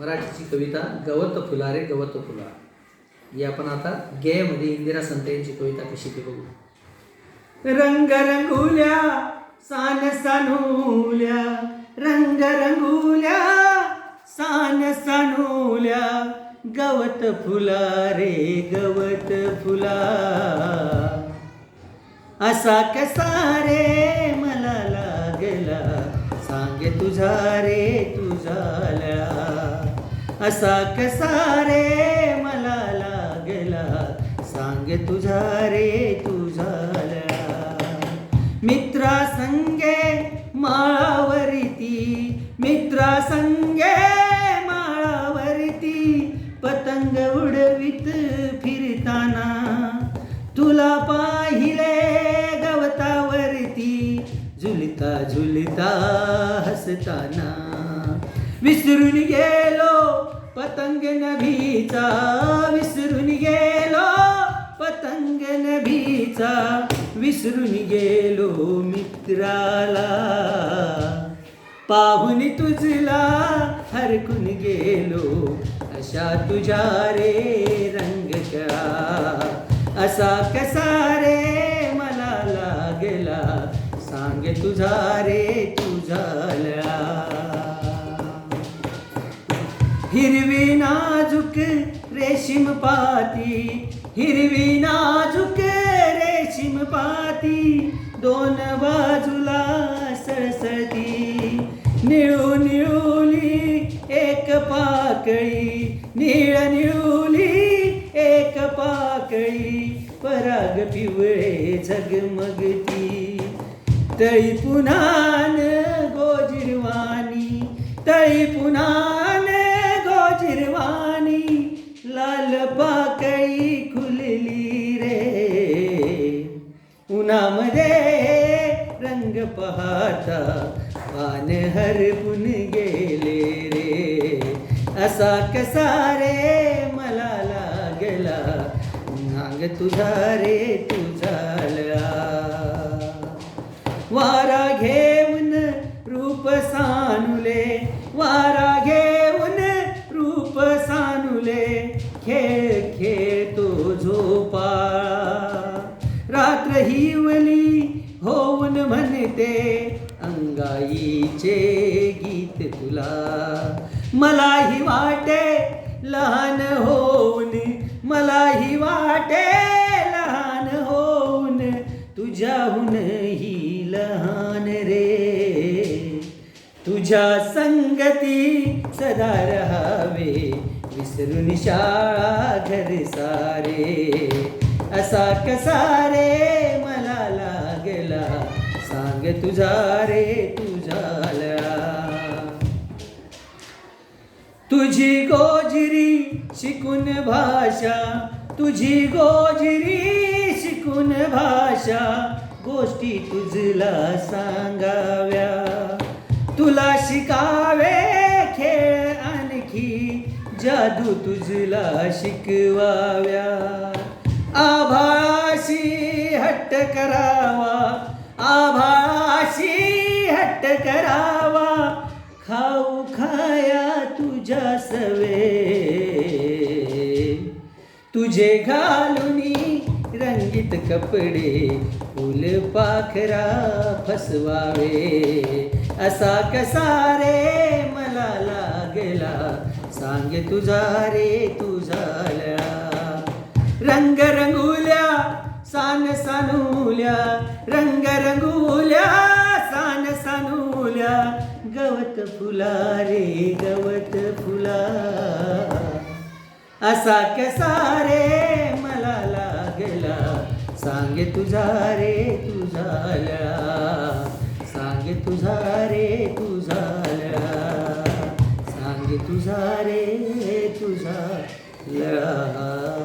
मराठीची कविता गवत फुला रे गवत फुला ही आपण आता गेयमध्ये इंदिरा संत यांची कविता कशी ती बघू. रंग रंगुल्या सान सानुल्या. रंग रंगुल्या सान सानुल्या. गवत फुला रे गवत फुला असा कसा रे मला लागला. सांग तुझा रे तुझा असा कसा रे मला लागला. सांग तुझा रे तुझा मित्रा संगे माळावरती मित्रा संगे माळावरती पतंग उडवित फिरताना तुला पाहिले गवतावरती झुलता झुलता हसताना. विसरून गेलो पतंग नभीचा. विसरून गेलो पतंग नभीचा. विसरून गेलो मित्राला. पाहून तुझला हरकून गेलो अशा तुझ्या रे रंग असा कसा रे मला लागला सांग तुझा रे तुझा हिरवी नाजूक रेशीम पाती हिरवी नाजूक रेशीम पाती दोन बाजूला सळसळती. निळू निळुली एक पाकळी निळ निळुली एक पाकळी पराग पिवळे झगमगती. तळी पुनान गोजिरवाणी तळी पुन्हान पाहता पान हरपून गेले रे. असा कसा रे मला लागला नांग तुझा रे तुझाला वारा घेऊन रूप सानुले वारा घेऊन रूप सानुले खेळ खेळ तो झोपा. रात्र हिवली होऊन म्हणते अंगाईचे गीत तुला. मलाही वाटे लहान होऊन मलाही वाटे लहान होऊन तुझ्याहून ही लहान रे. तुझ्या संगती सदा रहावे विसरून शाळा घर सारे. असा कसा रे? सांग तुझा रे तुझा लळा. तुझी गोजिरी शिकून भाषा तुझी गोजिरी शिकून भाषा गोष्टी तुझला सांगाव्या. तुला शिकावे खेळ आणखी जादू तुझला शिकवाव्या. आभाळाशी हट्ट करावा आभाळाशी हट्ट करावा. खाऊ खाया तुझ्या सवे. तुझे घालुनी रंगीत कपडे फुल पाखरा फसवावे. असा कसा रे मला लागला? सांग तुझा रे तुझा लळा. रंग रंगुल्या सान सानुल्या रंग रंगुल्या सान सानुल्या गवत फुला रे गवत फुला. असा कसा रे मला लागला? सांगे तुझा रे तुझाल्या सांगे तुझा रे तुझाल्या सांगे तुझा रे तुझा लळा